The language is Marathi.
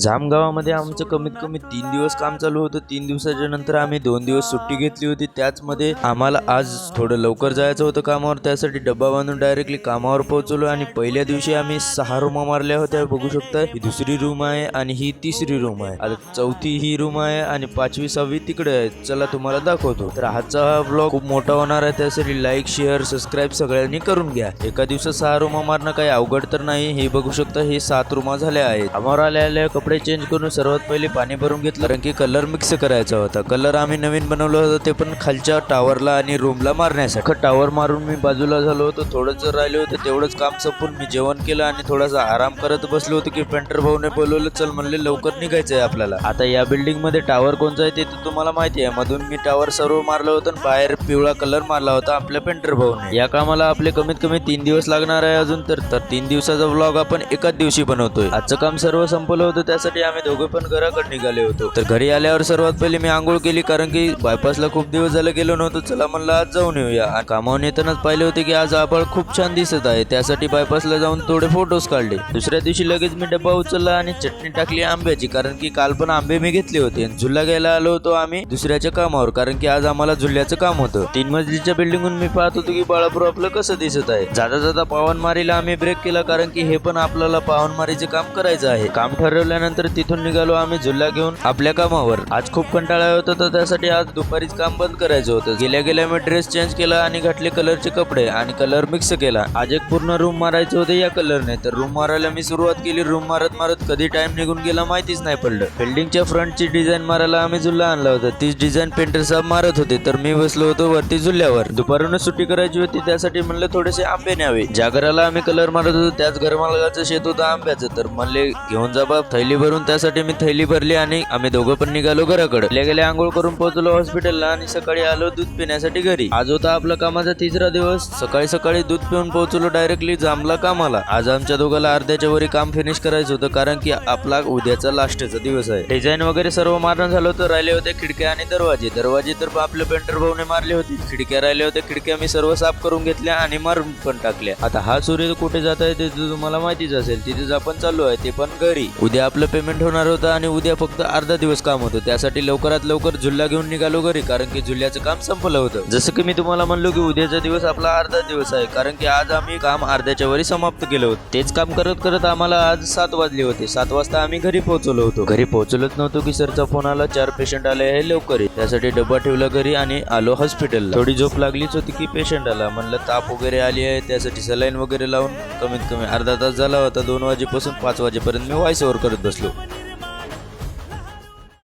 जामगावामध्ये आमचं कमीत कमी तीन दिवस काम चालू होतं. तीन दिवसाच्या नंतर आम्ही दोन दिवस सुट्टी घेतली होती. त्याचमध्ये आम्हाला आज थोडं लवकर जायचं होतं कामावर. त्यासाठी डब्बा बांधून डायरेक्टली कामावर पोहोचलो आणि पहिल्या दिवशी आम्ही सहा रूम मारल्या होत्या. बघू शकता ही दुसरी रूम आहे आणि ही तिसरी रूम आहे. आता चौथी ही रूम आहे आणि पाचवी सहावी तिकडे आहे चला तुम्हाला दाखवतो. तर आजचा हा ब्लॉग खूप मोठा होणार आहे. त्यासाठी लाईक शेअर सबस्क्राईब सगळ्यांनी करून घ्या. एका दिवसात सहा रूम मारणं काही अवघड तर नाही. हे बघू शकता हे सात रूमा झाल्या आहेत. आम्हाला आल्या कपडे चेंज करून सर्वात पहिले पाणी भरून घेतलं. कारण की कलर मिक्स करायचा होता. कलर आम्ही नवीन बनवला होता ते पण खालच्या टावरला आणि रूमला मारण्यासाठी. टावर मारून मी बाजूला झालो होतो थोडंच राहिलं होतं तेवढंच काम संपून मी जेवण केलं आणि थोडासा आराम करत बसलो होतो की पेंटर भाऊने बोलवलं चल म्हणले लवकर निघायचंय आपल्याला. आता या बिल्डिंगमध्ये टावर कोणता आहे ते तुम्हाला माहिती आहे. मधून मी टावर सर्व मारलं होतं आणि बाहेर पिवळा कलर मारला होता आपल्या पेंटर भाऊने. या कामाला आपले कमीत कमी तीन दिवस लागणार आहे अजून तर. तर तीन दिवसाचा व्लॉग आपण एकाच दिवशी बनवतोय. आजचं काम सर्व संपलं होतं त्यासाठी आम्ही दोघे पण घराकडे निघाले होतो. तर घरी आल्यावर सर्वात पहिले मी आंघोळ केली कारण की बायपासला खूप दिवस झाले गेलो नव्हतो. चला म्हणलं आज जाऊन येऊया. कामावर कामावून येतानाच पाहिले होते की आज आभाळ खूप छान दिसत आहे. त्यासाठी बायपासला जाऊन थोडे फोटोज काढले. दुसऱ्या दिवशी लगेच मी डब्बा उचलला आणि चटणी टाकली आंब्याची कारण की काल पण आंबे मी घेतले होते. आणि घ्यायला आलो होतो आम्ही दुसऱ्याच्या कामावर कारण की आज आम्हाला झुल्ल्याचं काम होतं. तीन मजलीच्या बिल्डिंगून मी पाहत होतो की बाळापूर आपलं कसं दिसत आहे. जाता जाता पावनमारीला आम्ही ब्रेक केला कारण की हे पण आपल्याला पावनमारीचे काम करायचं आहे. काम ठरवल्यानंतर तिथून निघालो आम्ही झुल्ला घेऊन आपल्या कामावर. आज खूप कंटाळा होता तर त्यासाठी आज दुपारीच काम बंद करायचं होतं. गेल्या गेल्या मी ड्रेस चेंज केला आणि घातले कलरचे कपडे आणि कलर मिक्स केला. आज एक पूर्ण रूम मारायचं होतं या कलरने तर रूम मारायला मी सुरुवात केली. रूम मारत मारत कधी टाइम निघून गेला माहितीच नाही पडलं. बिल्डिंगच्या फ्रंटची डिझाईन मारायला आम्ही झुल्ला आणला होता. तीच डिझाईन पेंटर साहेब मारत होते. तर मी बसलो होतो वरती झुल्यावर दुपारूनच सुट्टी करायची होती. त्यासाठी म्हणलं थोडेसे आंबे न्यावे. ज्या घराला आम्ही कलर मारत होतो त्याच घरमालकाचं शेत होतं आंब्याचं. तर म्हणले घेऊन जा बाब थैली भरून त्यासाठी मी थैली भरली आणि आम्ही दोघं पण निघालो घराकडे. गेल्या गेल्या आंघोळ करून पोहोचलो हॉस्पिटलला आणि सकाळी आलो दूध पिण्यासाठी घरी. आज होता आपला कामाचा तिसरा दिवस. सकाळी सकाळी दूध पिऊन पोहोचलो डायरेक्टली जामला कामाला. आज आमच्या दोघाला अर्ध्याच्या वरी काम फिनिश करायचं होतं कारण की आपला उद्याचा लास्टचा दिवस आहे. डिझाईन वगैरे सर्व मारण झालं होतं. राहिले होते खिडक्या आणि दरवाजे. दरवाजे तर आपल्या पेंटर भाऊने मारले होते. खिडक्या राहिल्या होत्या खिडक्या मी सर्व साफ करून घेतल्या आणि मारून पण टाकल्या. आता हा सूर्य कुठे जात आहे ते तुम्हाला माहितीच असेल. तिथेच आपण चाललो आहे. ते पण घरी. उद्या आपलं पेमेंट होणार होतं आणि उद्या फक्त अर्धा दिवस काम होतं. त्यासाठी लवकरात लवकर झुल्ला घेऊन निघालो घरी कारण की झुल्याचं काम संपलं होतं. जसं की मी तुम्हाला म्हणलो की उद्याचा दिवस आपला अर्धा दिवस आहे कारण की आज आम्ही काम अर्ध्याच्या वरी समाप्त केलं होतं. तेच काम करत करत आम्हाला आज सात वाजले होते. सात वाजता आम्ही घरी पोहोचलो होतो. घरी पोहोचलोच नव्हतो की सरचा फोन आला चार पेशंट आले आहे लवकर त्यासाठी डब्बा ठेवला घरी आणि आलो हॉस्पिटलला थोडी झोप लागलीच होती की पेशंट आला. म्हणलं ताप वगैरे आली आहे त्यासाठी सलाईन वगैरे लावून कमीत कमी अर्धा तास झाला होता. दोन वाजेपासून पाच वाजेपर्यंत मी व्हॉइस ओव्हर करत बसलो